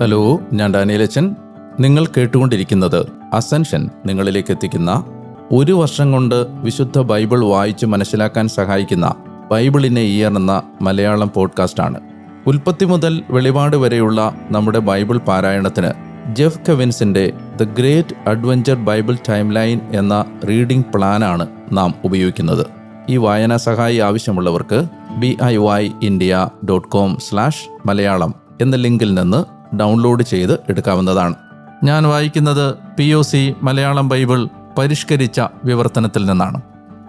Hello ഞാൻ ഡാനിയലച്ചൻ. നിങ്ങൾ കേട്ടുകൊണ്ടിരിക്കുന്നത് അസൻഷൻ നിങ്ങളിലേക്ക് എത്തിക്കുന്ന ഒരു വർഷം കൊണ്ട് വിശുദ്ധ ബൈബിൾ വായിച്ച് മനസ്സിലാക്കാൻ സഹായിക്കുന്ന ബൈബിളിനെ ഇയർ എന്ന മലയാളം പോഡ്കാസ്റ്റാണ് ഉൽപ്പത്തി മുതൽ വെളിപാട് വരെയുള്ള നമ്മുടെ ബൈബിൾ പാരായണത്തിന് Jeff കെവിൻസിന്റെ the great adventure Bible timeline എന്ന റീഡിംഗ് പ്ലാനാണ് നാം ഉപയോഗിക്കുന്നത്. ഈ വായനാ സഹായി ആവശ്യമുള്ളവർക്ക് B I Y India dot com slash Malayalam എന്ന ലിങ്കിൽ നിന്ന് ഡൗൺലോഡ് ചെയ്ത് എടുക്കാവുന്നതാണ്. ഞാൻ വായിക്കുന്നത് P O C Malayalam Bible പരിഷ്കരിച്ച വിവർത്തനത്തിൽ നിന്നാണ്.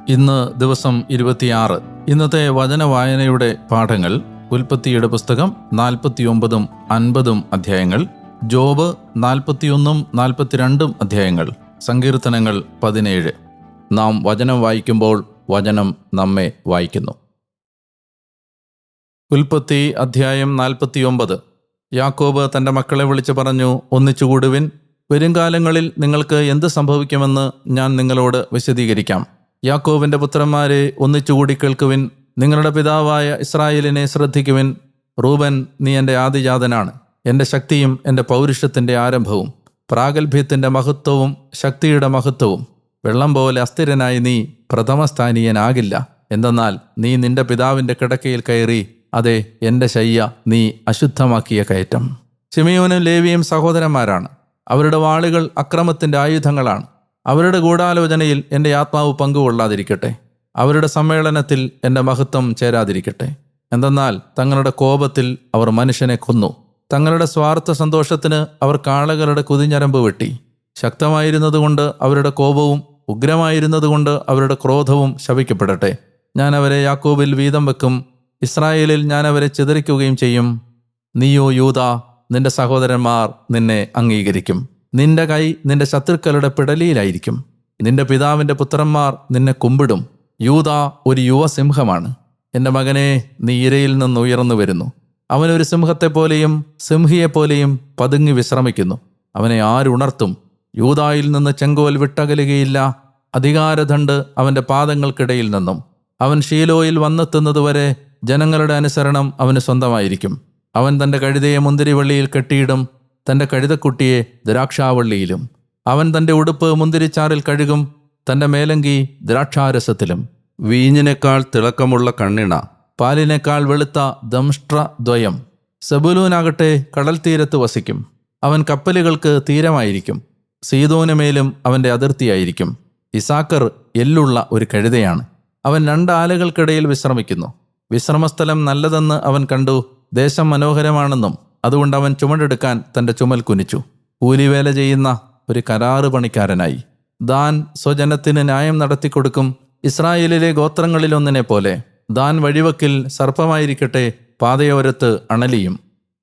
ഇന്ന് ദിവസം ഇരുപത്തിയാറ്. ഇന്നത്തെ വചന വായനയുടെ പാഠങ്ങൾ ഉൽപ്പത്തിയുടെ പുസ്തകം നാൽപ്പത്തിയൊമ്പതും അൻപതും അധ്യായങ്ങൾ ജോബ് നാൽപ്പത്തിയൊന്നും നാൽപ്പത്തിരണ്ടും അധ്യായങ്ങൾ സങ്കീർത്തനങ്ങൾ പതിനേഴ്. നാം വചനം വായിക്കുമ്പോൾ വചനം നമ്മെ വായിക്കുന്നു. ഉൽപ്പത്തി അധ്യായം നാൽപ്പത്തിയൊമ്പത്. യാക്കോബ് തന്റെ മക്കളെ വിളിച്ചു പറഞ്ഞു ഒന്നിച്ചുകൂടുവിൻ വരുംകാലങ്ങളിൽ നിങ്ങൾക്ക് എന്ത് സംഭവിക്കുമെന്ന് ഞാൻ നിങ്ങളോട് വിശദീകരിക്കാം. യാക്കോബിന്റെ പുത്രന്മാരെ ഒന്നിച്ചുകൂടി കേൾക്കുവിൻ. നിങ്ങളുടെ പിതാവായ ഇസ്രായേലിനെ ശ്രദ്ധിക്കുവിൻ. റൂബൻ നീ എന്റെ ആദിജാതനാണ്. എന്റെ ശക്തിയും എന്റെ പൗരുഷത്തിന്റെ ആരംഭവും. പ്രാഗൽഭ്യത്തിന്റെ മഹത്വവും ശക്തിയുടെ മഹത്വവും. വെള്ളം പോലെ അസ്ഥിരനായി നീ പ്രഥമസ്ഥാനീയനാകില്ല. എന്തെന്നാൽ നീ നിന്റെ പിതാവിന്റെ കിടക്കയിൽ കയറി അതെ എന്റെ ശയ്യ നീ അശുദ്ധമാക്കിയ കയറ്റം. ഷിമയോനും ലേവിയും സഹോദരന്മാരാണ്. അവരുടെ വാളുകൾ അക്രമത്തിന്റെ ആയുധങ്ങളാണ്. അവരുടെ ഗൂഢാലോചനയിൽ എന്റെ ആത്മാവ് പങ്കുകൊള്ളാതിരിക്കട്ടെ. അവരുടെ സമ്മേളനത്തിൽ എന്റെ മഹത്വം ചേരാതിരിക്കട്ടെ. എന്തെന്നാൽ തങ്ങളുടെ കോപത്തിൽ അവർ മനുഷ്യനെ കൊന്നു. തങ്ങളുടെ സ്വാർത്ഥ സന്തോഷത്തിന് അവർ കാളകളുടെ കുതിഞ്ഞരമ്പ് വെട്ടി. ശക്തമായിരുന്നതുകൊണ്ട് അവരുടെ കോപവും ഉഗ്രമായിരുന്നതുകൊണ്ട് അവരുടെ ക്രോധവും ശപിക്കപ്പെടട്ടെ. ഞാൻ അവരെ യാക്കോബിൽ വീതം വെക്കും ഇസ്രായേലിൽ ഞാൻ അവരെ ചിതറിക്കുകയും ചെയ്യും. നീയോ യൂത നിന്റെ സഹോദരന്മാർ നിന്നെ അംഗീകരിക്കും. നിന്റെ കൈ നിന്റെ ശത്രുക്കളുടെ പിടലിയിലായിരിക്കും. നിന്റെ പിതാവിന്റെ പുത്രന്മാർ നിന്നെ കുമ്പിടും. യൂത ഒരു യുവസിംഹമാണ്. എന്റെ മകനെ നീ ഇരയിൽ നിന്ന് ഉയർന്നു വരുന്നു. അവനൊരു സിംഹത്തെപ്പോലെയും സിംഹിയെപ്പോലെയും പതുങ്ങി വിശ്രമിക്കുന്നു. അവനെ ആരുണർത്തും? യൂതായിൽ നിന്ന് ചെങ്കോൽ വിട്ടകലുകയില്ല. അധികാരദണ്ട് അവന്റെ പാദങ്ങൾക്കിടയിൽ നിന്നും. അവൻ ഷീലോയിൽ വന്നെത്തുന്നതുവരെ ജനങ്ങളുടെ അനുസരണം അവന് സ്വന്തമായിരിക്കും. അവൻ തന്റെ കഴുതയെ മുന്തിരിവള്ളിയിൽ കെട്ടിയിടും തന്റെ കഴുതക്കുട്ടിയെ ദ്രാക്ഷാവള്ളിയിലും. അവൻ തന്റെ ഉടുപ്പ് മുന്തിരിച്ചാറിൽ കഴുകും തന്റെ മേലങ്കി ദ്രാക്ഷാരസത്തിലും. വീഞ്ഞിനേക്കാൾ തിളക്കമുള്ള കണ്ണിണ പാലിനേക്കാൾ വെളുത്ത ദംഷ്ട്ര ദ്വയം സെബുലൂനാകട്ടെ കടൽ തീരത്ത് വസിക്കും. അവൻ കപ്പലുകൾക്ക് തീരമായിരിക്കും സീതോനുമേലും അവന്റെ അതിർത്തിയായിരിക്കും. ഇസാക്കർ എല്ലുള്ള ഒരു കഴുതയാണ്. അവൻ രണ്ട് ആലകൾക്കിടയിൽ വിശ്രമിക്കുന്നു. വിശ്രമസ്ഥലം നല്ലതെന്ന് അവൻ കണ്ടു. ദേശം മനോഹരമാണെന്നും അതുകൊണ്ട് അവൻ ചുമടെടുക്കാൻ തന്റെ ചുമൽ കുനിച്ചു. കൂലിവേല ചെയ്യുന്ന ഒരു കരാറ് പണിക്കാരനായി. ദാൻ സ്വജനത്തിന് ന്യായം നടത്തിക്കൊടുക്കും ഇസ്രായേലിലെ ഗോത്രങ്ങളിലൊന്നിനെ പോലെ ദാൻ വഴിവക്കിൽ സർപ്പമായിരിക്കട്ടെ പാതയോരത്ത് അണലിയും.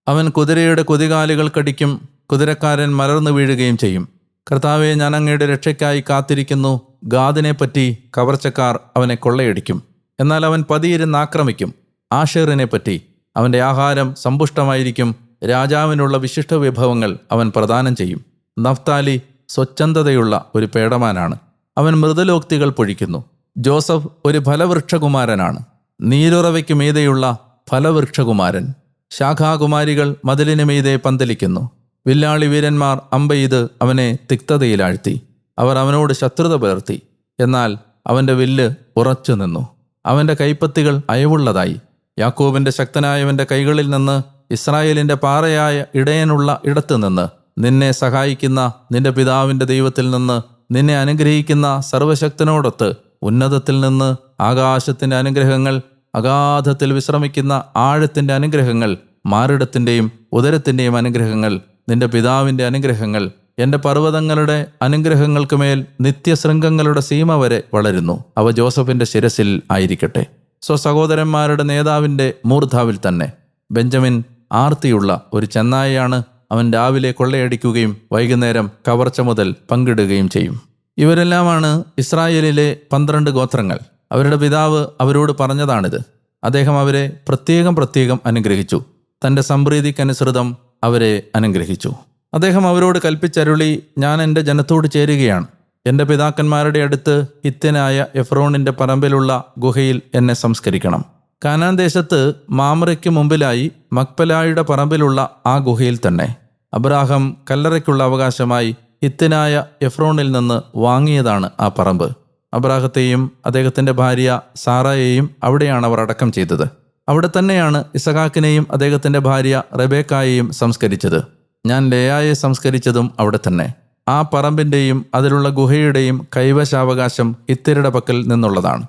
അവൻ കുതിരയുടെ കുതികാലുകൾ കടിക്കും കുതിരക്കാരൻ മലർന്നു വീഴുകയും ചെയ്യും. കർത്താവെ ഞാൻ അങ്ങയുടെ രക്ഷയ്ക്കായി കാത്തിരിക്കുന്നു. ഗാദിനെപ്പറ്റി കവർച്ചക്കാർ അവനെ കൊള്ളയടിക്കും. എന്നാൽ അവൻ പതിയിരുന്ന് ആക്രമിക്കും. ആഷേറിനെ പറ്റി അവന്റെ ആഹാരം സമ്പുഷ്ടമായിരിക്കും. രാജാവിനുള്ള വിശിഷ്ട വിഭവങ്ങൾ അവൻ പ്രദാനം ചെയ്യും. നഫ്താലി സ്വച്ഛന്തതയുള്ള ഒരു പേടമാനാണ്. അവൻ മൃദുലോക്തികൾ പൊഴിക്കുന്നു. ജോസഫ് ഒരു ഫലവൃക്ഷകുമാരനാണ്. നീരുറവയ്ക്ക് മീതെയുള്ള ഫലവൃക്ഷകുമാരൻ. ശാഖാകുമാരികൾ മതിലിന് മീതെ പന്തലിക്കുന്നു. വില്ലാളി വീരന്മാർ അമ്പെയ്ത് അവനെ തിക്തതയിലാഴ്ത്തി. അവർ അവനോട് ശത്രുത പുലർത്തി. എന്നാൽ അവന്റെ വില്ല് ഉറച്ചു നിന്നു അവന്റെ കൈപ്പത്തികൾ അയവുള്ളതായി. യാക്കോബിന്റെ ശക്തനായവന്റെ കൈകളിൽ നിന്ന് ഇസ്രായേലിന്റെ പാറയായ ഇടയനുള്ള ഇടത്തു നിന്ന് നിന്നെ സഹായിക്കുന്ന നിന്റെ പിതാവിന്റെ ദൈവത്തിൽ നിന്ന് നിന്നെ അനുഗ്രഹിക്കുന്ന സർവശക്തനോടൊത്ത് ഉന്നതത്തിൽ നിന്ന് ആകാശത്തിന്റെ അനുഗ്രഹങ്ങൾ അഗാധത്തിൽ വിശ്രമിക്കുന്ന ആഴത്തിന്റെ അനുഗ്രഹങ്ങൾ മാറിടത്തിന്റെയും ഉദരത്തിന്റെയും അനുഗ്രഹങ്ങൾ നിന്റെ പിതാവിന്റെ അനുഗ്രഹങ്ങൾ എന്റെ പർവതങ്ങളുടെ അനുഗ്രഹങ്ങൾക്ക് മേൽ നിത്യശൃംഗങ്ങളുടെ സീമ വരെ വളരുന്നു. അവ ജോസഫിന്റെ ശിരസിൽ ആയിരിക്കട്ടെ. സ്വസഹോദരന്മാരുടെ നേതാവിന്റെ മൂർധാവിൽ തന്നെ. ബെഞ്ചമിൻ ആർത്തിയുള്ള ഒരു ചെന്നായയാണ് അവൻ രാവിലെ കൊള്ളയടിക്കുകയും വൈകുന്നേരം കവർച്ച മുതൽ പങ്കിടുകയും ചെയ്യും. ഇവരെല്ലാമാണ് ഇസ്രായേലിലെ പന്ത്രണ്ട് ഗോത്രങ്ങൾ. അവരുടെ പിതാവ് അവരോട് പറഞ്ഞതാണിത്. അദ്ദേഹം അവരെ പ്രത്യേകം പ്രത്യേകം അനുഗ്രഹിച്ചു. തന്റെ സംപ്രീതിക്കനുസൃതം അവരെ അനുഗ്രഹിച്ചു. അദ്ദേഹം അവരോട് കൽപ്പിച്ചരുളി ഞാൻ എന്റെ ജനത്തോട് ചേരുകയാണ്. എന്റെ പിതാക്കന്മാരുടെ അടുത്ത് ഹിത്യനായ എഫ്രോണിന്റെ പറമ്പിലുള്ള ഗുഹയിൽ എന്നെ സംസ്കരിക്കണം. കാനാൻ ദേശത്ത് മാമറയ്ക്ക് മുമ്പിലായി മക്പലായുടെ പറമ്പിലുള്ള ആ ഗുഹയിൽ തന്നെ. അബ്രാഹം കല്ലറയ്ക്കുള്ള അവകാശമായി ഹിത്തിനായ എഫ്രോണിൽ നിന്ന് വാങ്ങിയതാണ് ആ പറമ്പ്. അബ്രാഹത്തെയും അദ്ദേഹത്തിന്റെ ഭാര്യ സാറയെയും അവിടെയാണ് അവർ അടക്കം ചെയ്തത്. അവിടെ തന്നെയാണ് ഇസഹാക്കിനെയും അദ്ദേഹത്തിന്റെ ഭാര്യ റബേക്കായെയും സംസ്കരിച്ചത്. ഞാൻ ലേയായെ സംസ്കരിച്ചതും അവിടെ തന്നെ. ആ പറമ്പിന്റെയും അതിലുള്ള ഗുഹയുടെയും കൈവശാവകാശം ഹിത്യരുടെ പക്കൽ നിന്നുള്ളതാണ്.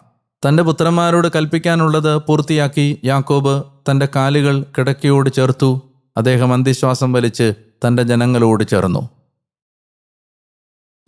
തന്റെ പുത്രന്മാരോട് കൽപ്പിക്കാനുള്ളത് പൂർത്തിയാക്കി യാക്കോബ് തന്റെ കാലുകൾ കിടക്കയോട് ചേർത്തു അദ്ദേഹം അന്തിശ്വാസം വലിച്ച് തന്റെ ജനങ്ങളോട് ചേർന്നു.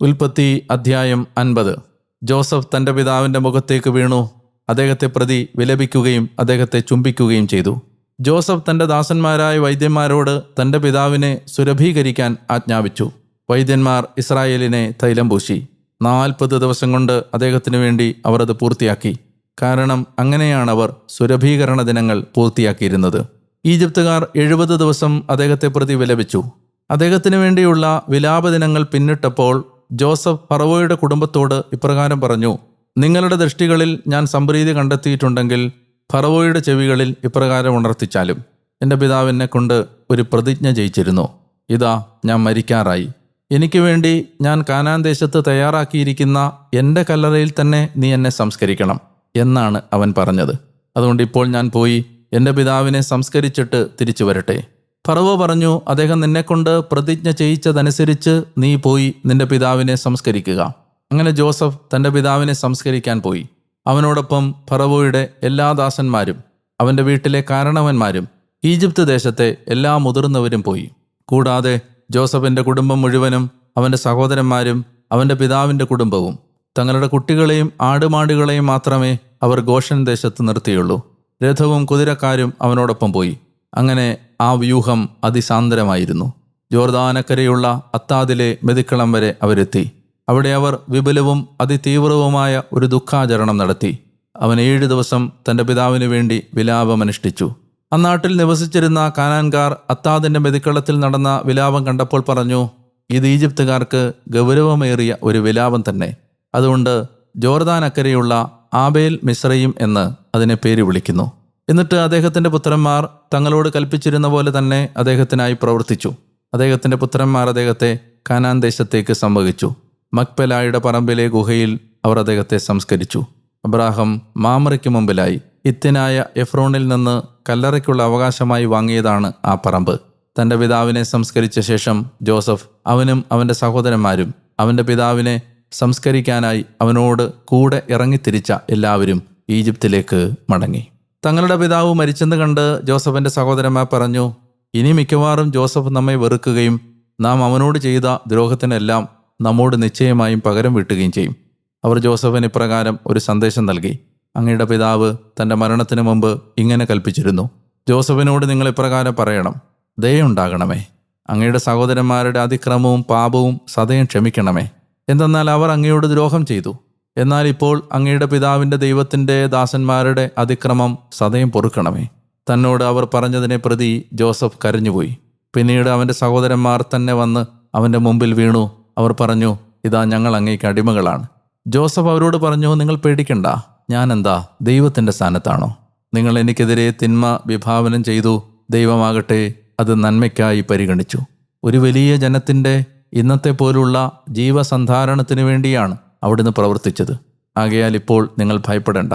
ഉൽപ്പത്തി അധ്യായം അൻപത്. ജോസഫ് തന്റെ പിതാവിന്റെ മുഖത്തേക്ക് വീണു അദ്ദേഹത്തെ പ്രതി വിലപിക്കുകയും അദ്ദേഹത്തെ ചുംബിക്കുകയും ചെയ്തു. ജോസഫ് തന്റെ ദാസന്മാരായ വൈദ്യന്മാരോട് തന്റെ പിതാവിനെ സുരഭീകരിക്കാൻ ആജ്ഞാപിച്ചു. വൈദ്യന്മാർ ഇസ്രായേലിനെ തൈലം പൂശി. നാൽപ്പത് ദിവസം കൊണ്ട് അദ്ദേഹത്തിനു വേണ്ടി അവർ അത് പൂർത്തിയാക്കി. കാരണം അങ്ങനെയാണ് അവർ സുരഭീകരണ ദിനങ്ങൾ പൂർത്തിയാക്കിയിരുന്നത്. ഈജിപ്തുകാർ എഴുപത് ദിവസം അദ്ദേഹത്തെ പ്രതി വിലപിച്ചു. അദ്ദേഹത്തിന് വേണ്ടിയുള്ള വിലാപ ദിനങ്ങൾ പിന്നിട്ടപ്പോൾ ജോസഫ് ഫറവോയുടെ കുടുംബത്തോട് ഇപ്രകാരം പറഞ്ഞു നിങ്ങളുടെ ദൃഷ്ടികളിൽ ഞാൻ സംപ്രീതി കണ്ടെത്തിയിട്ടുണ്ടെങ്കിൽ ഫറവോയുടെ ചെവികളിൽ ഇപ്രകാരം ഉണർത്തിച്ചാലും എന്റെ പിതാവിനെ കൊണ്ട് ഒരു പ്രതിജ്ഞ ജയിച്ചിരുന്നു. ഇതാ ഞാൻ മരിക്കാറായി. എനിക്ക് വേണ്ടി ഞാൻ കാനാൻ ദേശത്ത് തയ്യാറാക്കിയിരിക്കുന്ന എന്റെ കല്ലറയിൽ തന്നെ നീ എന്നെ സംസ്കരിക്കണം എന്നാണ് അവൻ പറഞ്ഞത്. അതുകൊണ്ട് ഇപ്പോൾ ഞാൻ പോയി എന്റെ പിതാവിനെ സംസ്കരിച്ചിട്ട് തിരിച്ചു വരട്ടെ. ഫറവോ പറഞ്ഞു അദ്ദേഹം നിന്നെക്കൊണ്ട് പ്രതിജ്ഞ ചെയ്യിച്ചതനുസരിച്ച് നീ പോയി നിന്റെ പിതാവിനെ സംസ്കരിക്കുക. അങ്ങനെ ജോസഫ് തന്റെ പിതാവിനെ സംസ്കരിക്കാൻ പോയി. അവനോടൊപ്പം ഫറവോയുടെ എല്ലാ ദാസന്മാരും അവന്റെ വീട്ടിലെ കാരണവന്മാരും ഈജിപ്ത് ദേശത്തെ എല്ലാ മുതിർന്നവരും പോയി. കൂടാതെ ജോസഫിന്റെ കുടുംബം മുഴുവനും അവന്റെ സഹോദരന്മാരും അവന്റെ പിതാവിന്റെ കുടുംബവും തങ്ങളുടെ കുട്ടികളെയും ആടുമാടുകളെയും മാത്രമേ അവർ ഗോഷൻ ദേശത്ത് നിർത്തിയുള്ളൂ. രഥവും കുതിരക്കാരും അവനോടൊപ്പം പോയി. അങ്ങനെ ആ വ്യൂഹം അതിസാന്ദ്രമായിരുന്നു. ജോർദാനക്കരയുള്ള അത്താദിലെ മെതിക്കളം വരെ അവരെത്തി. അവിടെ അവർ വിപുലവും അതിതീവ്രവുമായ ഒരു ദുഃഖാചരണം നടത്തി. അവൻ ഏഴ് ദിവസം തന്റെ പിതാവിനു വേണ്ടി വിലാപമനുഷ്ഠിച്ചു. അന്നാട്ടിൽ നിവസിച്ചിരുന്ന കാനാൻകാർ അത്താദിന്റെ മെതിക്കളത്തിൽ നടന്ന വിലാപം കണ്ടപ്പോൾ പറഞ്ഞു ഇത് ഈജിപ്തുകാർക്ക് ഗൗരവമേറിയ ഒരു വിലാപം തന്നെ. അതുകൊണ്ട് ജോർദാൻ അക്കരെയുള്ള ആബേൽ മിശ്രയും എന്ന് അതിനെ പേര് വിളിക്കുന്നു. എന്നിട്ട് അദ്ദേഹത്തിന്റെ പുത്രന്മാർ തങ്ങളോട് കൽപ്പിച്ചിരുന്ന പോലെ തന്നെ അദ്ദേഹത്തിനായി പ്രവർത്തിച്ചു. അദ്ദേഹത്തിന്റെ പുത്രന്മാർ അദ്ദേഹത്തെ കാനാൻ ദേശത്തേക്ക് സംവഹിച്ചു. മക്പെലായുടെ പറമ്പിലെ ഗുഹയിൽ അവർ അദ്ദേഹത്തെ സംസ്കരിച്ചു. അബ്രാഹം മാമറയ്ക്ക് മുമ്പിലായി ഇത്തിനായ എഫ്രോണിൽ നിന്ന് കല്ലറയ്ക്കുള്ള അവകാശമായി വാങ്ങിയതാണ് ആ പറമ്പ്. തന്റെ പിതാവിനെ സംസ്കരിച്ച ശേഷം ജോസഫ് അവനും അവന്റെ സഹോദരന്മാരും അവന്റെ പിതാവിനെ സംസ്കരിക്കാനായി അവനോട് കൂടെ ഇറങ്ങിത്തിരിച്ച എല്ലാവരും ഈജിപ്തിലേക്ക് മടങ്ങി. തങ്ങളുടെ പിതാവ് മരിച്ചെന്ന് കണ്ട് ജോസഫിന്റെ സഹോദരന്മാർ പറഞ്ഞു ഇനി മിക്കവാറും ജോസഫ് നമ്മെ വെറുക്കുകയും നാം അവനോട് ചെയ്ത ദ്രോഹത്തിനെല്ലാം നമ്മോട് നിശ്ചയമായും പകരം വീട്ടുകയും ചെയ്യും. അവർ ജോസഫിന് ഇപ്രകാരം ഒരു സന്ദേശം നൽകി. അങ്ങയുടെ പിതാവ് തന്റെ മരണത്തിന് മുമ്പ് ഇങ്ങനെ കൽപ്പിച്ചിരുന്നു. ജോസഫിനോട് നിങ്ങൾ ഇപ്രകാരം പറയണം. ദയുണ്ടാകണമേ. അങ്ങയുടെ സഹോദരന്മാരുടെ അതിക്രമവും പാപവും സദയം ക്ഷമിക്കണമേ. എന്തെന്നാൽ അവർ അങ്ങയോട് ദ്രോഹം ചെയ്തു. എന്നാൽ ഇപ്പോൾ അങ്ങയുടെ പിതാവിന്റെ ദൈവത്തിന്റെ ദാസന്മാരുടെ അതിക്രമം സദയം പൊറുക്കണമേ. തന്നോട് അവർ പറഞ്ഞതിനെ പ്രതി ജോസഫ് കരഞ്ഞുപോയി. പിന്നീട് അവന്റെ സഹോദരന്മാർ തന്നെ വന്ന് അവന്റെ മുമ്പിൽ വീണു. അവർ പറഞ്ഞു ഇതാ ഞങ്ങൾ അങ്ങേക്ക് അടിമകളാണ്. ജോസഫ് അവരോട് പറഞ്ഞു നിങ്ങൾ പേടിക്കണ്ട. ഞാൻ എന്താ ദൈവത്തിന്റെ സ്ഥാനത്താണോ? നിങ്ങൾ എനിക്കെതിരെ തിന്മ വിഭാവനം ചെയ്തു ദൈവമാകട്ടെ അത് നന്മയ്ക്കായി പരിഗണിച്ചു. ഒരു വലിയ ജനത്തിന്റെ ഇന്നത്തെ പോലുള്ള ജീവസന്ധാരണത്തിനു വേണ്ടിയാണ് അവിടുന്ന് പ്രവർത്തിച്ചത്. ആകയാൽ ഇപ്പോൾ നിങ്ങൾ ഭയപ്പെടേണ്ട.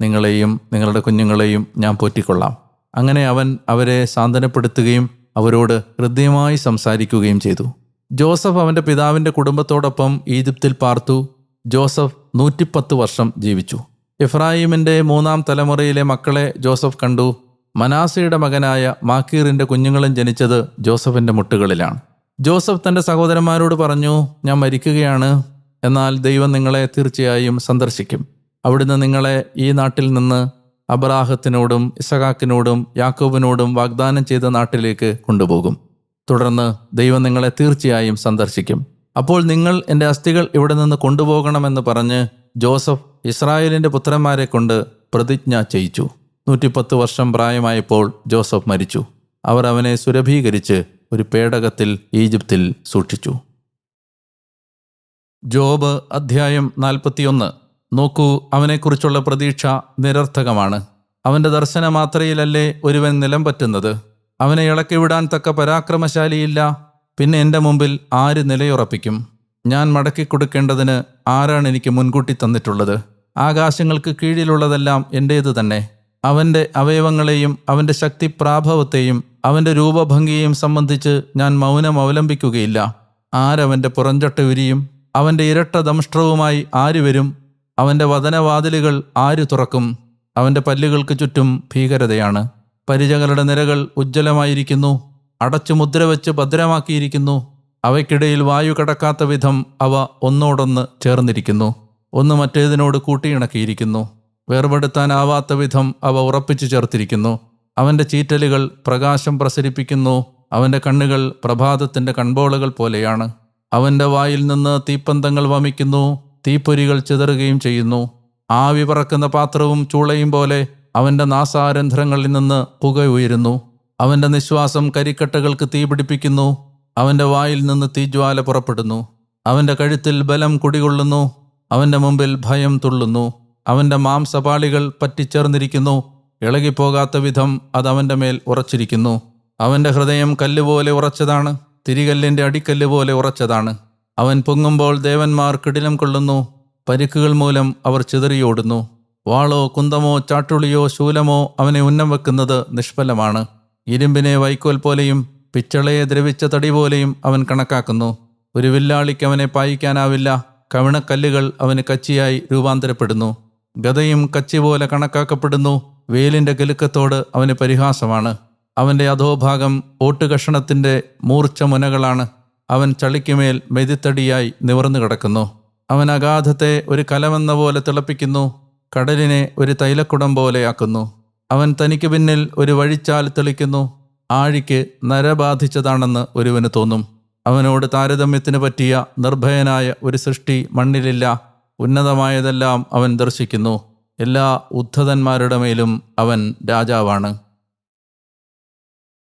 നിങ്ങളെയും നിങ്ങളുടെ കുഞ്ഞുങ്ങളെയും ഞാൻ പോറ്റിക്കൊള്ളാം. അങ്ങനെ അവൻ അവരെ സാന്ത്വനപ്പെടുത്തുകയും അവരോട് ഹൃദ്യമായി സംസാരിക്കുകയും ചെയ്തു. ജോസഫ് അവന്റെ പിതാവിന്റെ കുടുംബത്തോടൊപ്പം ഈജിപ്തിൽ പാർത്തു. ജോസഫ് നൂറ്റിപ്പത്ത് വർഷം ജീവിച്ചു. ഇഫ്രാഹിമിന്റെ മൂന്നാം തലമുറയിലെ മക്കളെ ജോസഫ് കണ്ടു. മനാസയുടെ മകനായ മാക്കീറിന്റെ കുഞ്ഞുങ്ങളും ജനിച്ചത് ജോസഫിന്റെ മുട്ടുകളിലാണ്. ജോസഫ് തന്റെ സഹോദരന്മാരോട് പറഞ്ഞു ഞാൻ മരിക്കുകയാണ്. എന്നാൽ ദൈവം നിങ്ങളെ തീർച്ചയായും സന്ദർശിക്കും. അവിടുന്ന് നിങ്ങളെ ഈ നാട്ടിൽ നിന്ന് അബ്രാഹത്തിനോടും ഇസഹാക്കിനോടും യാക്കോബിനോടും വാഗ്ദാനം ചെയ്ത നാട്ടിലേക്ക് കൊണ്ടുപോകും. തുടർന്ന് ദൈവം നിങ്ങളെ തീർച്ചയായും സന്ദർശിക്കും. അപ്പോൾ നിങ്ങൾ എന്റെ അസ്ഥികൾ ഇവിടെ നിന്ന് കൊണ്ടുപോകണമെന്ന് പറഞ്ഞ് ജോസഫ് ഇസ്രായേലിന്റെ പുത്രന്മാരെ കൊണ്ട് പ്രതിജ്ഞ ചെയ്യിച്ചു. നൂറ്റിപ്പത്ത് വർഷം പ്രായമായപ്പോൾ ജോസഫ് മരിച്ചു. അവർ അവനെ സുരഭീകരിച്ച് ഒരു പേടകത്തിൽ ഈജിപ്തിൽ സൂക്ഷിച്ചു. ജോബ് അധ്യായം നാൽപ്പത്തിയൊന്ന്. നോക്കൂ അവനെക്കുറിച്ചുള്ള പ്രതീക്ഷ നിരർത്ഥകമാണ്. അവന്റെ ദർശനമാത്രയിലല്ലേ ഒരുവൻ നിലം പറ്റുന്നത്? അവനെ ഇളക്കിവിടാൻ തക്ക പരാക്രമശാലിയില്ല. പിന്നെ എന്റെ മുമ്പിൽ ആര് നിലയുറപ്പിക്കും? ഞാൻ മടക്കി കൊടുക്കേണ്ടതിന് ആരാണ് എനിക്ക് മുൻകൂട്ടി തന്നിട്ടുള്ളത്? ആകാശങ്ങൾക്ക് കീഴിലുള്ളതെല്ലാം എന്റേത് തന്നെ. അവന്റെ അവയവങ്ങളെയും അവന്റെ ശക്തി പ്രാഭവത്തെയും അവന്റെ രൂപഭംഗിയെയും സംബന്ധിച്ച് ഞാൻ മൗനം അവലംബിക്കുകയില്ല. ആരവന്റെ പുറഞ്ചട്ട ഉരിയും അവന്റെ ഇരട്ട ദംഷ്ട്രവുമായി ആര് വരും? അവന്റെ വതനവാതിലുകൾ ആര് തുറക്കും? അവന്റെ പല്ലുകൾക്ക് ചുറ്റും ഭീകരതയാണ്. പരിചകളുടെ നിരകൾ ഉജ്ജ്വലമായിരിക്കുന്നു അടച്ചു മുദ്ര വെച്ച് ഭദ്രമാക്കിയിരിക്കുന്നു. അവയ്ക്കിടയിൽ വായു കടക്കാത്ത വിധം അവ ഒന്നോടൊന്ന് ചേർന്നിരിക്കുന്നു. ഒന്ന് മറ്റേതിനോട് കൂട്ടിയിണക്കിയിരിക്കുന്നു. വേർപെടുത്താനാവാത്ത വിധം അവ ഉറപ്പിച്ചു ചേർത്തിരിക്കുന്നു. അവന്റെ ചീറ്റലുകൾ പ്രകാശം പ്രസരിപ്പിക്കുന്നു. അവന്റെ കണ്ണുകൾ പ്രഭാതത്തിന്റെ കൺപോളകൾ പോലെയാണ്. അവന്റെ വായിൽ നിന്ന് തീപ്പന്തങ്ങൾ വമിക്കുന്നു. തീപ്പൊരികൾ ചിതറുകയും ചെയ്യുന്നു. ആവി പറക്കുന്ന പാത്രവും ചൂളയും പോലെ അവന്റെ നാസാരന്ധ്രങ്ങളിൽ നിന്ന് പുക ഉയരുന്നു. അവന്റെ നിശ്വാസം കരിക്കട്ടകൾക്ക് തീപിടിപ്പിക്കുന്നു അവന്റെ വായിൽ നിന്ന് തീജ്വാല പുറപ്പെടുന്നു. അവന്റെ കഴുത്തിൽ ബലം കുടികൊള്ളുന്നു. അവന്റെ മുമ്പിൽ ഭയം തുള്ളുന്നു. അവന്റെ മാംസപാളികൾ പറ്റിച്ചേർന്നിരിക്കുന്നു. ഇളകിപ്പോകാത്ത വിധം അത് അവന്റെ മേൽ ഉറച്ചിരിക്കുന്നു. അവന്റെ ഹൃദയം കല്ലുപോലെ ഉറച്ചതാണ്. തിരികല്ലിന്റെ അടിക്കല്ല് പോലെ ഉറച്ചതാണ്. അവൻ പൊങ്ങുമ്പോൾ ദേവന്മാർ കിടിലം കൊള്ളുന്നു. പരിക്കുകൾ മൂലം അവർ ചിതറിയോടുന്നു. വാളോ കുന്തമോ ചാട്ടുളിയോ ശൂലമോ അവനെ ഉന്നം വെക്കുന്നത് നിഷ്ഫലമാണ്. ഇരുമ്പിനെ വൈക്കോൽ പോലെയും പിച്ചളയെ ദ്രവിച്ച തടി പോലെയും അവൻ കണക്കാക്കുന്നു. ഒരു വില്ലാളിക്ക് അവനെ പായിക്കാനാവില്ല. കവിണക്കല്ലുകൾ അവന് കച്ചിയായി രൂപാന്തരപ്പെടുന്നു. ഗതയും കച്ചി പോലെ കണക്കാക്കപ്പെടുന്നു. വേലിന്റെ കിലുക്കത്തോട് അവന് പരിഹാസമാണ്. അവന്റെ അധോഭാഗം ഓട്ടുകഷണത്തിന്റെ മൂർച്ച മുനകളാണ്. അവൻ ചളിക്കുമേൽ മെതിത്തടിയായി നിവർന്നു കിടക്കുന്നു. അവൻ അഗാധത്തെ ഒരു കലമെന്ന പോലെ തിളപ്പിക്കുന്നു. കടലിനെ ഒരു തൈലക്കുടം പോലെയാക്കുന്നു അവൻ തനിക്ക് പിന്നിൽ ഒരു വഴിച്ചാൽ തെളിക്കുന്നു. ആഴിക്ക് നരബാധിച്ചതാണെന്ന് ഒരുവന് തോന്നും. അവനോട് താരതമ്യത്തിന് പറ്റിയ നിർഭയനായ ഒരു സൃഷ്ടി മണ്ണിലില്ല. ഉന്നതമായതെല്ലാം അവൻ ദർശിക്കുന്നു. എല്ലാ ഉദ്ധതന്മാരുടെ മേലും അവൻ രാജാവാണ്.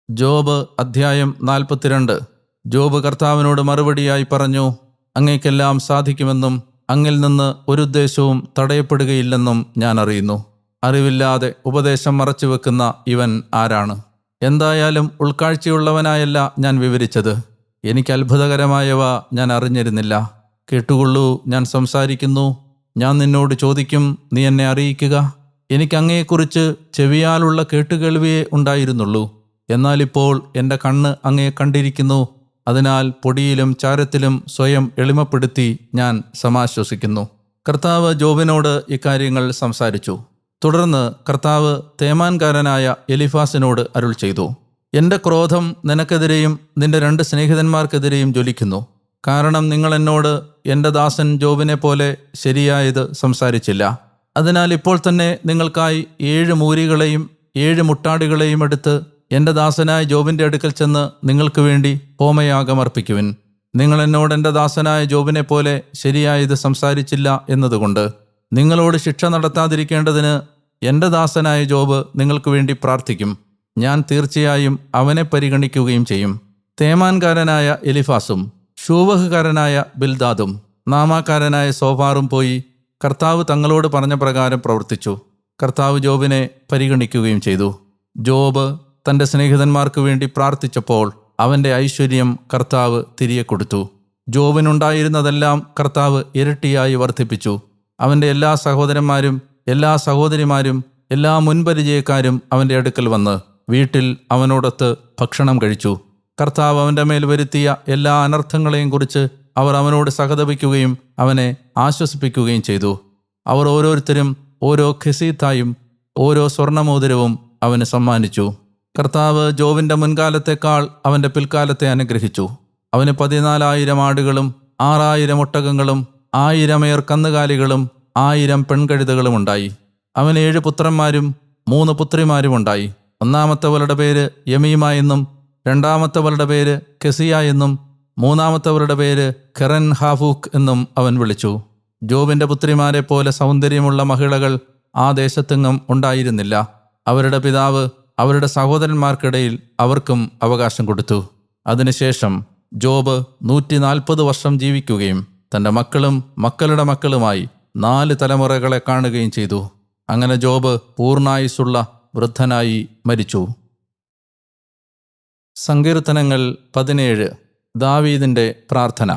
ജോബ് അധ്യായം നാൽപ്പത്തിരണ്ട്. ജോബ് കർത്താവിനോട് മറുപടിയായി പറഞ്ഞു അങ്ങേക്കെല്ലാം സാധിക്കുമെന്നും അങ്ങിൽ നിന്ന് ഒരു ഉദ്ദേശവും തടയപ്പെടുകയില്ലെന്നും ഞാൻ അറിയുന്നു. അറിവില്ലാതെ ഉപദേശം മറച്ചു വെക്കുന്ന ഇവൻ ആരാണ്? എന്തായാലും ഉൾക്കാഴ്ചയുള്ളവനായല്ല ഞാൻ വിവരിച്ചത്. എനിക്ക് അത്ഭുതകരമായവ ഞാൻ അറിഞ്ഞിരുന്നില്ല. കേട്ടുകൊള്ളൂ ഞാൻ സംസാരിക്കുന്നു. ഞാൻ നിന്നോട് ചോദിക്കും നീ എന്നെ അറിയിക്കുക. എനിക്ക് അങ്ങയെക്കുറിച്ച് ചെവിയാലുള്ള കേട്ടുകേൾവിയേ ഉണ്ടായിരുന്നുള്ളൂ. എന്നാലിപ്പോൾ എന്റെ കണ്ണ് അങ്ങയെ കണ്ടിരിക്കുന്നു. അതിനാൽ പൊടിയിലും ചാരത്തിലും സ്വയം എളിമപ്പെടുത്തി ഞാൻ സമാശ്വസിക്കുന്നു. കർത്താവ് ജോബിനോട് ഇക്കാര്യങ്ങൾ സംസാരിച്ചു. തുടർന്ന് കർത്താവ് തേമാൻകാരനായ എലിഫാസിനോട് അരുൾ ചെയ്തു. എന്റെ ക്രോധം നിനക്കെതിരെയും നിന്റെ രണ്ട് സ്നേഹിതന്മാർക്കെതിരെയും ജ്വലിക്കുന്നു. കാരണം നിങ്ങൾ എന്നോട് എന്റെ ദാസൻ ജോബിനെ പോലെ ശരിയായത് സംസാരിച്ചില്ല. അതിനാൽ ഇപ്പോൾ തന്നെ നിങ്ങൾക്കായി ഏഴ് മൂരികളെയും ഏഴ് മുട്ടാടികളെയും എടുത്ത് എന്റെ ദാസനായ ജോബിന്റെ അടുക്കൽ ചെന്ന് നിങ്ങൾക്ക് വേണ്ടി ഹോമയാഗം അർപ്പിക്കുവിൻ. നിങ്ങൾ എന്നോട് എന്റെ ദാസനായ ജോബിനെ പോലെ ശരിയായത് സംസാരിച്ചില്ല എന്നതുകൊണ്ട് നിങ്ങളോട് ശിക്ഷ നടത്താതിരിക്കേണ്ടതിന് എന്റെ ദാസനായ ജോബ് നിങ്ങൾക്ക് വേണ്ടി പ്രാർത്ഥിക്കും. ഞാൻ തീർച്ചയായും അവനെ പരിഗണിക്കുകയും ചെയ്യും. തേമാൻകാരനായ എലിഫാസും ഷൂവഹുകാരനായ ബിൽദാദും നാമാക്കാരനായ സോഫാറും പോയി കർത്താവ് തങ്ങളോട് പറഞ്ഞ പ്രകാരം പ്രവർത്തിച്ചു. കർത്താവ് ജോബിനെ പരിഗണിക്കുകയും ചെയ്തു. ജോബ് തന്റെ സ്നേഹിതന്മാർക്ക് വേണ്ടി പ്രാർത്ഥിച്ചപ്പോൾ അവന്റെ ഐശ്വര്യം കർത്താവ് തിരികെ കൊടുത്തു. ജോബിനുണ്ടായിരുന്നതെല്ലാം കർത്താവ് ഇരട്ടിയായി വർദ്ധിപ്പിച്ചു. അവന്റെ എല്ലാ സഹോദരന്മാരും എല്ലാ സഹോദരിമാരും എല്ലാ മുൻപരിചയക്കാരും അവന്റെ അടുക്കൽ വന്ന് വീട്ടിൽ അവനോടൊത്ത് ഭക്ഷണം കഴിച്ചു. കർത്താവ് അവന്റെ മേൽ വരുത്തിയ എല്ലാ അനർത്ഥങ്ങളെയും കുറിച്ച് അവർ അവനോട് സഹതപിക്കുകയും അവനെ ആശ്വസിപ്പിക്കുകയും ചെയ്തു. അവർ ഓരോരുത്തരും ഓരോ ഖസീത്തായും ഓരോ സ്വർണമോതിരവും അവന് സമ്മാനിച്ചു. കർത്താവ് ജോവിന്റെ മുൻകാലത്തേക്കാൾ അവന്റെ പിൽക്കാലത്തെ അനുഗ്രഹിച്ചു. അവന് പതിനാലായിരം ആടുകളും ആറായിരം ഒട്ടകങ്ങളും ആയിരം ഏർ കന്നുകാലികളും ആയിരം പെൺകഴുതകളും ഉണ്ടായി. അവന് ഏഴ് പുത്രന്മാരും മൂന്ന് പുത്രിമാരും ഉണ്ടായി. ഒന്നാമത്തവളുടെ പേര് യമീമ എന്നും രണ്ടാമത്തവളുടെ പേര് കെസിയ എന്നും മൂന്നാമത്തവരുടെ പേര് ഖെറൻ ഹാഫൂഖ് എന്നും അവൻ വിളിച്ചു. ജോബിന്റെ പുത്രിമാരെ പോലെ സൗന്ദര്യമുള്ള മഹിളകൾ ആ ദേശത്തെങ്ങും ഉണ്ടായിരുന്നില്ല. അവരുടെ പിതാവ് അവരുടെ സഹോദരന്മാർക്കിടയിൽ അവർക്കും അവകാശം കൊടുത്തു. അതിനുശേഷം ജോബ് നൂറ്റി നാൽപ്പത് വർഷം ജീവിക്കുകയും തന്റെ മക്കളും മക്കളുടെ മക്കളുമായി നാല് തലമുറകളെ കാണുകയും ചെയ്തു. അങ്ങനെ ജോബ് പൂർണായുസുള്ള വൃദ്ധനായി മരിച്ചു. സങ്കീർത്തനങ്ങൾ പതിനേഴ്. ദാവീദിന്റെ പ്രാർത്ഥന.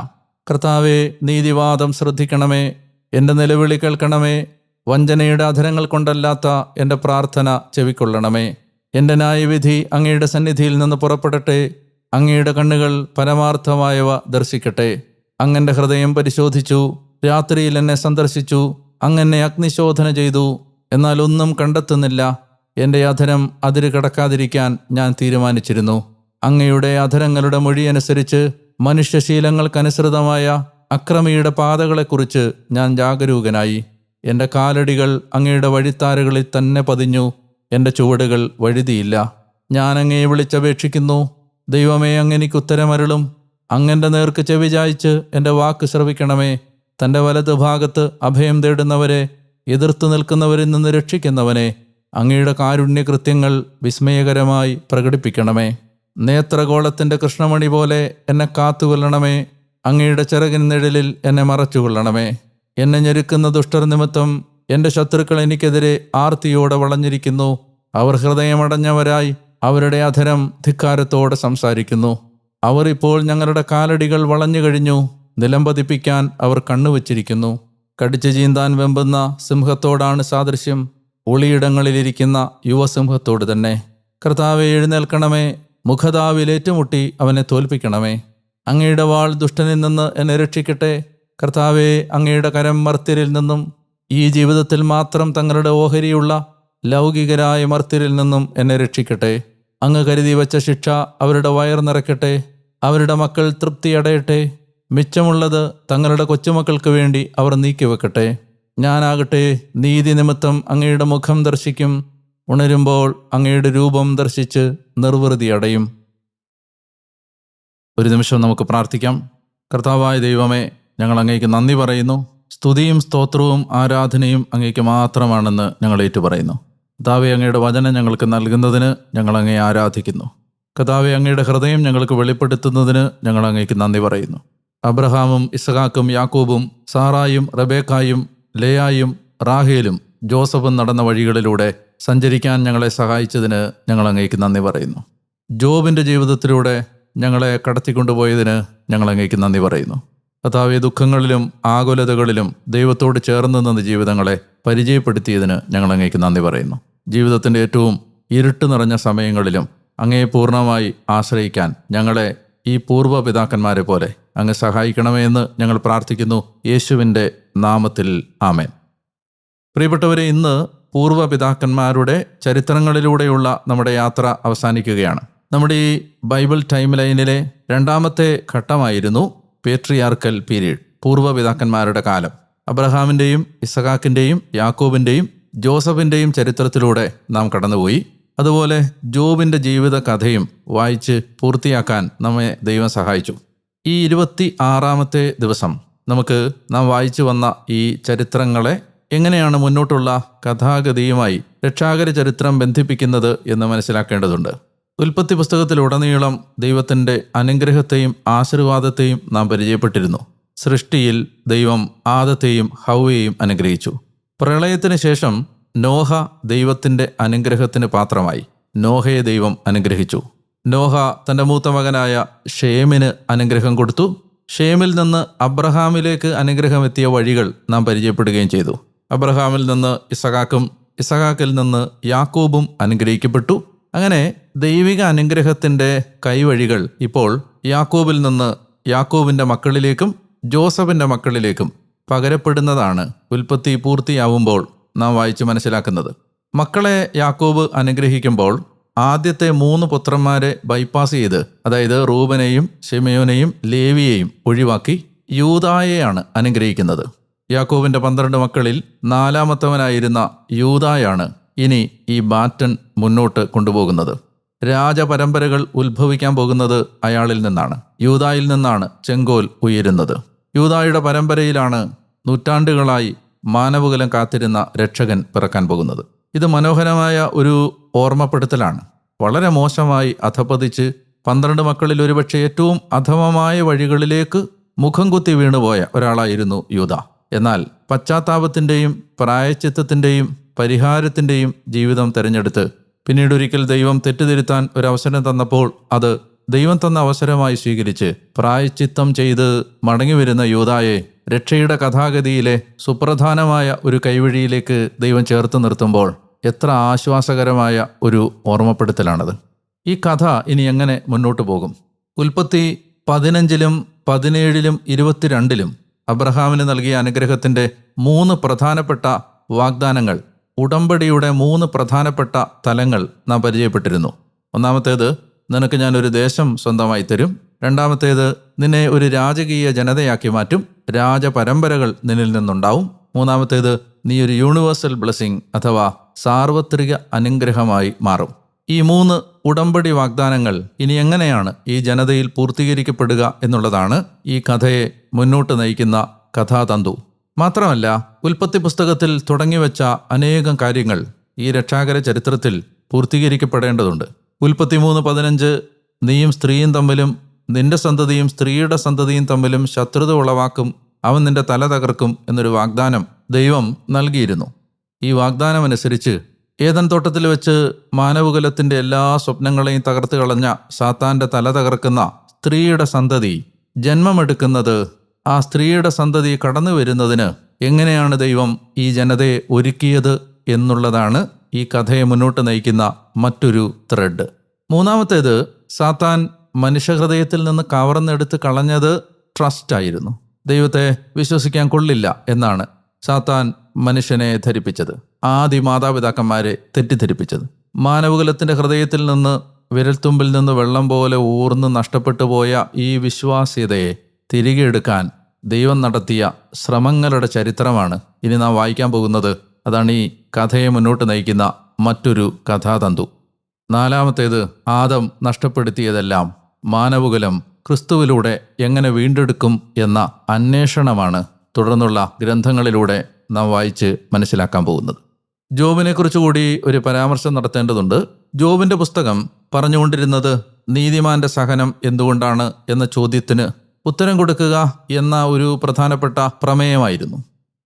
കർത്താവെ നീതിവാദം ശ്രദ്ധിക്കണമേ. എന്റെ നിലവിളി കേൾക്കണമേ. വഞ്ചനയുടെ അധരങ്ങൾ കൊണ്ടല്ലാത്ത എന്റെ പ്രാർത്ഥന ചെവിക്കൊള്ളണമേ. എന്റെ ന്യായവിധി അങ്ങയുടെ സന്നിധിയിൽ നിന്ന് പുറപ്പെടട്ടെ. അങ്ങയുടെ കണ്ണുകൾ പരമാർത്ഥമായവ ദർശിക്കട്ടെ. അങ്ങന്റെ ഹൃദയം പരിശോധിച്ചു. രാത്രിയിൽ എന്നെ സന്ദർശിച്ചു. അങ്ങനെ അഗ്നിശോധന ചെയ്തു. എന്നാൽ ഒന്നും കണ്ടെത്തുന്നില്ല. എന്റെ അധരം അതിര് കടക്കാതിരിക്കാൻ ഞാൻ തീരുമാനിച്ചിരുന്നു. അങ്ങയുടെ അധരങ്ങളുടെ മൊഴിയനുസരിച്ച് മനുഷ്യശീലങ്ങൾക്കനുസൃതമായ അക്രമിയുടെ പാതകളെക്കുറിച്ച് ഞാൻ ജാഗരൂകനായി. എന്റെ കാലടികൾ അങ്ങയുടെ വഴിത്താരകളിൽ തന്നെ പതിഞ്ഞു. എന്റെ ചുവടുകൾ വഴുതിയില്ല. ഞാൻ അങ്ങയെ വിളിച്ചപേക്ഷിക്കുന്നു. ദൈവമേ അങ്ങെനിക്ക് ഉത്തരമരുളും. അങ്ങന്റെ നേർക്ക് ചെവി ചായ്ച്ച് എന്റെ വാക്ക് ശ്രവിക്കണമേ. തന്റെ വലത് ഭാഗത്ത് അഭയം തേടുന്നവരെ എതിർത്തു നിൽക്കുന്നവരിൽ നിന്ന് രക്ഷിക്കുന്നവനെ അങ്ങയുടെ കാരുണ്യകൃത്യങ്ങൾ വിസ്മയകരമായി പ്രകടിപ്പിക്കണമേ. നേത്രഗോളത്തിന്റെ കൃഷ്ണമണി പോലെ എന്നെ കാത്തുകൊള്ളണമേ. അങ്ങയുടെ ചിറകിൻ നിഴലിൽ എന്നെ മറച്ചുകൊള്ളണമേ. എന്നെ ഞെരുക്കുന്ന ദുഷ്ടർ നിമിത്തം എന്റെ ശത്രുക്കൾ എനിക്കെതിരെ ആർത്തിയോടെ വളഞ്ഞിരിക്കുന്നു. അവർ ഹൃദയമടഞ്ഞവരായി അവരുടെ അധരം ധിക്കാരത്തോടെ സംസാരിക്കുന്നു. അവർ ഇപ്പോൾ ഞങ്ങളുടെ കാലടികൾ വളഞ്ഞു കഴിഞ്ഞു. നിലം പതിപ്പിക്കാൻ അവർ കണ്ണുവച്ചിരിക്കുന്നു കടിച്ചു ചീന്താൻ വെമ്പുന്ന സിംഹത്തോടാണ് സാദൃശ്യം. ഒളിയിടങ്ങളിലിരിക്കുന്ന യുവസിംഹത്തോട് തന്നെ. കർത്താവെ എഴുന്നേൽക്കണമേ. മുഖതാവിലേറ്റുമുട്ടി അവനെ തോൽപ്പിക്കണമേ. അങ്ങയുടെ വാൾ ദുഷ്ടനിൽ നിന്ന് എന്നെ രക്ഷിക്കട്ടെ. കർത്താവെ അങ്ങയുടെ കരം മർത്യരിൽ നിന്നും ഈ ജീവിതത്തിൽ മാത്രം തങ്ങളുടെ ഓഹരിയുള്ള ലൗകികരായ മർത്യരിൽ നിന്നും എന്നെ രക്ഷിക്കട്ടെ. അങ്ങ് കരുതി വച്ച ശിക്ഷ അവരുടെ വയർ നിറയ്ക്കട്ടെ. അവരുടെ മക്കൾ തൃപ്തിയടയട്ടെ മിച്ചമുള്ളത് തങ്ങളുടെ കൊച്ചുമക്കൾക്ക് വേണ്ടി അവർ നീക്കിവെക്കട്ടെ ഞാനാകട്ടെ നീതി നിമിത്തം അങ്ങയുടെ മുഖം ദർശിക്കും. ഉണരുമ്പോൾ അങ്ങയുടെ രൂപം ദർശിച്ച് നിർവൃതി അടയും. ഒരു നിമിഷം നമുക്ക് പ്രാർത്ഥിക്കാം. കർത്താവായ ദൈവമേ ഞങ്ങൾ അങ്ങേക്ക് നന്ദി പറയുന്നു. സ്തുതിയും സ്തോത്രവും ആരാധനയും അങ്ങേക്ക് മാത്രമാണെന്ന് ഞങ്ങൾ ഏറ്റുപറയുന്നു. കഥാവെ അങ്ങയുടെ വചനം ഞങ്ങൾക്ക് നൽകുന്നതിന് ഞങ്ങൾ അങ്ങേ ആരാധിക്കുന്നു. കഥാവെ അങ്ങയുടെ ഹൃദയം ഞങ്ങൾക്ക് വെളിപ്പെടുത്തുന്നതിന് ഞങ്ങൾ അങ്ങേക്ക് നന്ദി പറയുന്നു. അബ്രഹാമും ഇസഹാക്കും യാക്കൂബും സാറായും റബേക്കായും ലേയായും റാഹേലും ജോസഫും നടന്ന വഴികളിലൂടെ സഞ്ചരിക്കാൻ ഞങ്ങളെ സഹായിച്ചതിന് ഞങ്ങൾ അങ്ങേക്ക് നന്ദി പറയുന്നു. ജോബിന്റെ ജീവിതത്തിലൂടെ ഞങ്ങളെ കടത്തിക്കൊണ്ടുപോയതിന് ഞങ്ങൾ അങ്ങേക്ക് നന്ദി പറയുന്നു. കർത്താവെ ദുഃഖങ്ങളിലും ആകുലതകളിലും ദൈവത്തോട് ചേർന്ന് നിന്ന ജീവിതങ്ങളെ പരിചയപ്പെടുത്തിയതിന് ഞങ്ങൾ അങ്ങേക്ക് നന്ദി പറയുന്നു. ജീവിതത്തിന്റെ ഏറ്റവും ഇരുട്ട് നിറഞ്ഞ സമയങ്ങളിലും അങ്ങയെ പൂർണമായി ആശ്രയിക്കാൻ ഞങ്ങളെ ഈ പൂർവ പിതാക്കന്മാരെ പോലെ അങ്ങ് സഹായിക്കണമേ എന്ന് ഞങ്ങൾ പ്രാർത്ഥിക്കുന്നു. യേശുവിന്റെ നാമത്തിൽ ആമേൻ. പ്രിയപ്പെട്ടവരെ ഇന്ന് പൂർവ പിതാക്കന്മാരുടെ ചരിത്രങ്ങളിലൂടെയുള്ള നമ്മുടെ യാത്ര അവസാനിക്കുകയാണ്. നമ്മുടെ ഈ ബൈബിൾ ടൈം ലൈനിലെ രണ്ടാമത്തെ ഘട്ടമായിരുന്നു പേട്രിയാർക്കൽ പീരീഡ് പൂർവപിതാക്കന്മാരുടെ കാലം. അബ്രഹാമിന്റെയും ഇസഹാക്കിന്റെയും യാക്കോബിന്റെയും ജോസഫിന്റെയും ചരിത്രത്തിലൂടെ നാം കടന്നുപോയി. അതുപോലെ ജോബിന്റെ ജീവിത കഥയും വായിച്ച് പൂർത്തിയാക്കാൻ നമ്മെ ദൈവം സഹായിച്ചു. ഈ ഇരുപത്തി ആറാമത്തെ ദിവസം നമുക്ക് നാം വായിച്ചു വന്ന ഈ ചരിത്രങ്ങളെ എങ്ങനെയാണ് മുന്നോട്ടുള്ള കഥാഗതിയുമായി രക്ഷാകര ചരിത്രം ബന്ധിപ്പിക്കുന്നത് എന്ന് മനസ്സിലാക്കേണ്ടതുണ്ട്. ഉൽപ്പത്തി പുസ്തകത്തിലുടനീളം ദൈവത്തിന്റെ അനുഗ്രഹത്തെയും ആശീർവാദത്തെയും നാം പരിചയപ്പെട്ടിരുന്നു. സൃഷ്ടിയിൽ ദൈവം ആദത്തെയും ഹൗവയെയും അനുഗ്രഹിച്ചു. പ്രളയത്തിന് ശേഷം നോഹ ദൈവത്തിന്റെ അനുഗ്രഹത്തിന് പാത്രമായി. നോഹയെ ദൈവം അനുഗ്രഹിച്ചു. നോഹ തന്റെ മൂത്ത മകനായ ഷേമിന് അനുഗ്രഹം കൊടുത്തു. ഷേമിൽ നിന്ന് അബ്രഹാമിലേക്ക് അനുഗ്രഹം എത്തിയ വഴികൾ നാം പരിചയപ്പെടുകയും ചെയ്തു. അബ്രഹാമിൽ നിന്ന് ഇസഹാക്കും ഇസഹാക്കിൽ നിന്ന് യാക്കോബും അനുഗ്രഹിക്കപ്പെട്ടു. അങ്ങനെ ദൈവിക അനുഗ്രഹത്തിന്റെ കൈവഴികൾ ഇപ്പോൾ യാക്കോബിൽ നിന്ന് യാക്കോബിന്റെ മക്കളിലേക്കും ജോസഫിന്റെ മക്കളിലേക്കും പകരപ്പെടുന്നതാണ് ഉൽപ്പത്തി പൂർത്തിയാവുമ്പോൾ നാം വായിച്ച് മനസ്സിലാക്കുന്നത്. മക്കളെ യാക്കോബ് അനുഗ്രഹിക്കുമ്പോൾ ആദ്യത്തെ മൂന്ന് പുത്രന്മാരെ ബൈപ്പാസ് ചെയ്ത് അതായത് റൂബനെയും ഷെമയോനെയും ലേവിയെയും ഒഴിവാക്കി യൂതായെയാണ് അനുഗ്രഹിക്കുന്നത്. യാക്കോബിന്റെ പന്ത്രണ്ട് മക്കളിൽ നാലാമത്തവനായിരുന്ന യൂതായാണ് ഇനി ഈ ബാറ്റൺ മുന്നോട്ട് കൊണ്ടുപോകുന്നത്. രാജപരമ്പരകൾ ഉത്ഭവിക്കാൻ പോകുന്നത് അയാളിൽ നിന്നാണ്. യൂതായിൽ നിന്നാണ് ചെങ്കോൽ ഉയരുന്നത്. യൂതായുടെ പരമ്പരയിലാണ് നൂറ്റാണ്ടുകളായി മാനവകുലം കാത്തിരുന്ന രക്ഷകൻ പിറക്കാൻ പോകുന്നത്. ഇത് മനോഹരമായ ഒരു ഓർമ്മപ്പെടുത്തലാണ്. വളരെ മോശമായി അധപ്പതിച്ച് പന്ത്രണ്ട് മക്കളിൽ ഒരുപക്ഷെ ഏറ്റവും അധമമായ വഴികളിലേക്ക് മുഖം കുത്തി വീണുപോയ ഒരാളായിരുന്നു യൂത എന്നാൽ പശ്ചാത്താപത്തിന്റെയും പ്രായച്ചിത്തത്തിന്റെയും പരിഹാരത്തിന്റെയും ജീവിതം തിരഞ്ഞെടുത്ത്. പിന്നീട് ഒരിക്കൽ ദൈവം തെറ്റുതിരുത്താൻ ഒരവസരം തന്നപ്പോൾ അത് ദൈവം തന്ന അവസരമായി സ്വീകരിച്ച് പ്രായച്ചിത്തം ചെയ്ത് മടങ്ങിവരുന്ന യൂതായെ രക്ഷയുടെ കഥാഗതിയിലെ സുപ്രധാനമായ ഒരു കൈവഴിയിലേക്ക് ദൈവം ചേർത്ത് നിർത്തുമ്പോൾ എത്ര ആശ്വാസകരമായ ഒരു ഓർമ്മപ്പെടുത്തലാണത്. ഈ കഥ ഇനി എങ്ങനെ മുന്നോട്ട് പോകും? ഉൽപ്പത്തി പതിനഞ്ചിലും പതിനേഴിലും ഇരുപത്തിരണ്ടിലും അബ്രഹാമിന് നൽകിയ അനുഗ്രഹത്തിന്റെ മൂന്ന് പ്രധാനപ്പെട്ട വാഗ്ദാനങ്ങൾ ഉടമ്പടിയുടെ മൂന്ന് പ്രധാനപ്പെട്ട തലങ്ങൾ നാം പരിചയപ്പെട്ടിരുന്നു. ഒന്നാമത്തേത് നിനക്ക് ഞാനൊരു ദേശം സ്വന്തമായി തരും. രണ്ടാമത്തേത് നിന്നെ ഒരു രാജകീയ ജനതയാക്കി മാറ്റും. രാജപരമ്പരകൾ നിന്നിൽ നിന്നുണ്ടാവും. മൂന്നാമത്തേത് നീ ഒരു യൂണിവേഴ്സൽ ബ്ലെസ്സിങ് അഥവാ സാർവത്രിക അനുഗ്രഹമായി മാറും. ഈ മൂന്ന് ഉടമ്പടി വാഗ്ദാനങ്ങൾ ഇനി എങ്ങനെയാണ് ഈ ജനതയിൽ പൂർത്തീകരിക്കപ്പെടുക എന്നുള്ളതാണ് ഈ കഥയെ മുന്നോട്ട് നയിക്കുന്ന കഥാതന്തു. മാത്രമല്ല ഉൽപ്പത്തി പുസ്തകത്തിൽ തുടങ്ങിവെച്ച അനേകം കാര്യങ്ങൾ ഈ രക്ഷാകര ചരിത്രത്തിൽ പൂർത്തീകരിക്കപ്പെടേണ്ടതുണ്ട്. ഉൽപ്പത്തി മൂന്ന് പതിനഞ്ച് നീയും സ്ത്രീയും തമ്മിലും നിന്റെ സന്തതിയും സ്ത്രീയുടെ സന്തതിയും തമ്മിലും ശത്രുത ഉളവാക്കും അവൻ നിന്റെ തല തകർക്കും എന്നൊരു വാഗ്ദാനം ദൈവം നൽകിയിരുന്നു. ഈ വാഗ്ദാനം അനുസരിച്ച് ഏതൻ തോട്ടത്തിൽ വെച്ച് മാനവകുലത്തിന്റെ എല്ലാ സ്വപ്നങ്ങളെയും തകർത്ത് കളഞ്ഞ സാത്താന്റെ തല തകർക്കുന്ന സ്ത്രീയുടെ സന്തതി ജന്മമെടുക്കുന്നത് ആ സ്ത്രീയുടെ സന്തതി കടന്നു വരുന്നതിന് എങ്ങനെയാണ് ദൈവം ഈ ജനതയെ ഒരുക്കിയത് എന്നുള്ളതാണ് ഈ കഥയെ മുന്നോട്ട് നയിക്കുന്ന മറ്റൊരു ത്രെഡ് മൂന്നാമത്തേത് സാത്താൻ മനുഷ്യഹൃദയത്തിൽ നിന്ന് കവർന്നെടുത്ത് കളഞ്ഞത് ട്രസ്റ്റ് ആയിരുന്നു. ദൈവത്തെ വിശ്വസിക്കാൻ കൊള്ളില്ല എന്നാണ് സാത്താൻ മനുഷ്യനെ ധരിപ്പിച്ചത്. ആദി മാതാപിതാക്കന്മാരെ തെറ്റിദ്ധരിപ്പിച്ചത്. മാനവകുലത്തിന്റെ ഹൃദയത്തിൽ നിന്ന് വിരൽത്തുമ്പിൽ നിന്ന് വെള്ളം പോലെ ഊർന്ന് നഷ്ടപ്പെട്ടു പോയ ഈ വിശ്വാസ്യതയെ തിരികെ എടുക്കാൻ ദൈവം നടത്തിയ ശ്രമങ്ങളുടെ ചരിത്രമാണ് ഇനി നാം വായിക്കാൻ പോകുന്നത്. അതാണ് ഈ കഥയെ മുന്നോട്ട് നയിക്കുന്ന മറ്റൊരു കഥാതന്തു. നാലാമത്തേത് ആദം നഷ്ടപ്പെടുത്തിയതെല്ലാം മാനവകുലം ക്രിസ്തുവിലൂടെ എങ്ങനെ വീണ്ടെടുക്കും എന്ന അന്വേഷണമാണ് തുടർന്നുള്ള ഗ്രന്ഥങ്ങളിലൂടെ നാം വായിച്ച് മനസ്സിലാക്കാൻ പോകുന്നത്. ജോബിനെക്കുറിച്ച് കൂടി ഒരു പരാമർശം നടത്തേണ്ടതുണ്ട്. ജോബിന്റെ പുസ്തകം പറഞ്ഞുകൊണ്ടിരുന്നത് നീതിമാന്റെ സഹനം എന്തുകൊണ്ടാണ് എന്ന ചോദ്യത്തിന് ഉത്തരം കൊടുക്കുക എന്ന ഒരു പ്രധാനപ്പെട്ട പ്രമേയമായിരുന്നു.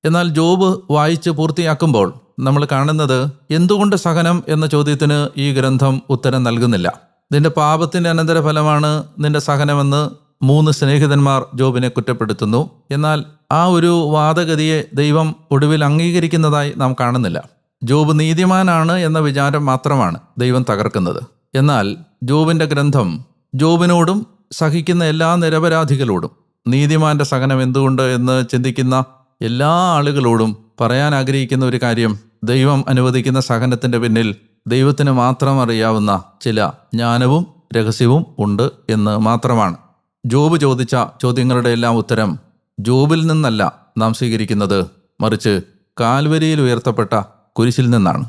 എന്നാൽ ജോബ് വായിച്ച് പൂർത്തിയാക്കുമ്പോൾ നമ്മൾ കാണുന്നത് എന്തുകൊണ്ട് സഹനം എന്ന ചോദ്യത്തിന് ഈ ഗ്രന്ഥം ഉത്തരം നൽകുന്നില്ല. നിന്റെ പാപത്തിന്റെ അനന്തരഫലമാണ് നിന്റെ സഹനമെന്ന് മൂന്ന് സ്നേഹിതന്മാർ ജോബിനെ കുറ്റപ്പെടുത്തുന്നു. എന്നാൽ ആ ഒരു വാദഗതിയെ ദൈവം ഒടുവിൽ അംഗീകരിക്കുന്നതായി നാം കാണുന്നില്ല. ജോബ് നീതിമാനാണ് എന്ന വിചാരം മാത്രമാണ് ദൈവം തകർക്കുന്നത്. എന്നാൽ ജോബിന്റെ ഗ്രന്ഥം ജോബിനോടും സഹിക്കുന്ന എല്ലാ നിരപരാധികളോടും നീതിമാന്റെ സഹനം എന്തുകൊണ്ട് എന്ന് ചിന്തിക്കുന്ന എല്ലാ ആളുകളോടും പറയാൻ ആഗ്രഹിക്കുന്ന ഒരു കാര്യം ദൈവം അനുവദിക്കുന്ന സഹനത്തിന്റെ പിന്നിൽ ദൈവത്തിന് മാത്രം അറിയാവുന്ന ചില ജ്ഞാനവും രഹസ്യവും ഉണ്ട് എന്ന് മാത്രമാണ്. ജോബ് ചോദിച്ച ചോദ്യങ്ങളുടെ എല്ലാം ഉത്തരം ജോബിൽ നിന്നല്ല നാം സ്വീകരിക്കുന്നത് മറിച്ച് കാൽവരിയിൽ ഉയർത്തപ്പെട്ട കുരിശിൽ നിന്നാണ്.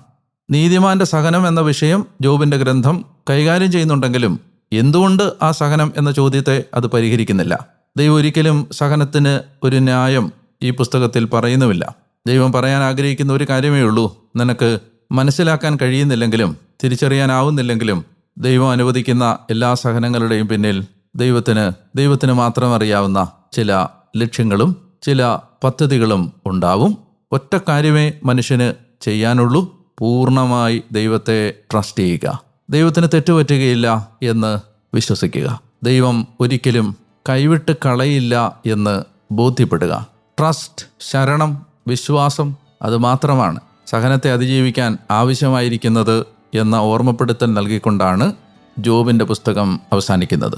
നീതിമാന്റെ സഹനം എന്ന വിഷയം ജോബിന്റെ ഗ്രന്ഥം കൈകാര്യം ചെയ്യുന്നുണ്ടെങ്കിലും എന്തുകൊണ്ട് ആ സഹനം എന്ന ചോദ്യത്തെ അത് പരിഹരിക്കുന്നില്ല? ദൈവം ഒരിക്കലും സഹനത്തിന് ഒരു ന്യായം ഈ പുസ്തകത്തിൽ പറയുന്നുമില്ല. ദൈവം പറയാൻ ആഗ്രഹിക്കുന്ന ഒരു കാര്യമേ ഉള്ളൂ. നിനക്ക് മനസ്സിലാക്കാൻ കഴിയുന്നില്ലെങ്കിലും തിരിച്ചറിയാനാവുന്നില്ലെങ്കിലും ദൈവം അനുവദിക്കുന്ന എല്ലാ സഹനങ്ങളുടെയും പിന്നിൽ ദൈവത്തിന് ദൈവത്തിന് മാത്രം അറിയാവുന്ന ചില ലക്ഷ്യങ്ങളും ചില പദ്ധതികളും ഉണ്ടാവും. ഒറ്റ കാര്യമേ മനുഷ്യന് ചെയ്യാനുള്ളൂ. പൂർണമായി ദൈവത്തെ ട്രസ്റ്റ് ചെയ്യുക. ദൈവത്തിന് തെറ്റുപറ്റുകയില്ല എന്ന് വിശ്വസിക്കുക. ദൈവം ഒരിക്കലും കൈവിട്ട് കളയില്ല എന്ന് ബോധ്യപ്പെടുക. ട്രസ്റ്റ് ശരണം വിശ്വാസം അത് മാത്രമാണ്. സഹനത്തെ അതിജീവിക്കാൻ ആവശ്യമായിരിക്കുന്നത് എന്ന ഓർമ്മപ്പെടുത്തൽ നൽകിക്കൊണ്ടാണ് ജോബിന്റെ പുസ്തകം അവസാനിക്കുന്നത്.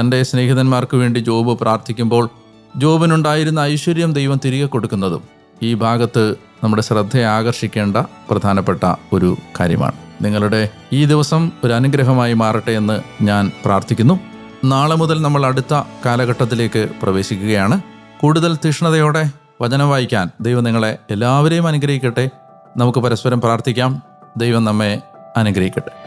തന്റെ സ്നേഹിതന്മാർക്ക് വേണ്ടി ജോബ് പ്രാർത്ഥിക്കുമ്പോൾ ജോബിനുണ്ടായിരുന്ന ഐശ്വര്യം ദൈവം തിരികെ കൊടുക്കുന്നതും ഈ ഭാഗത്ത് നമ്മുടെ ശ്രദ്ധയെ ആകർഷിക്കേണ്ട പ്രധാനപ്പെട്ട ഒരു കാര്യമാണ്. നിങ്ങളുടെ ഈ ദിവസം ഒരു അനുഗ്രഹമായി മാറട്ടെ എന്ന് ഞാൻ പ്രാർത്ഥിക്കുന്നു. നാളെ മുതൽ നമ്മൾ അടുത്ത കാലഘട്ടത്തിലേക്ക് പ്രവേശിക്കുകയാണ്. കൂടുതൽ തീഷ്ണതയോടെ വചനം വായിക്കാൻ ദൈവം നിങ്ങളെ എല്ലാവരെയും അനുഗ്രഹിക്കട്ടെ. നമുക്ക് പരസ്പരം പ്രാർത്ഥിക്കാം. ദൈവം നമ്മെ അനുഗ്രഹിക്കട്ടെ.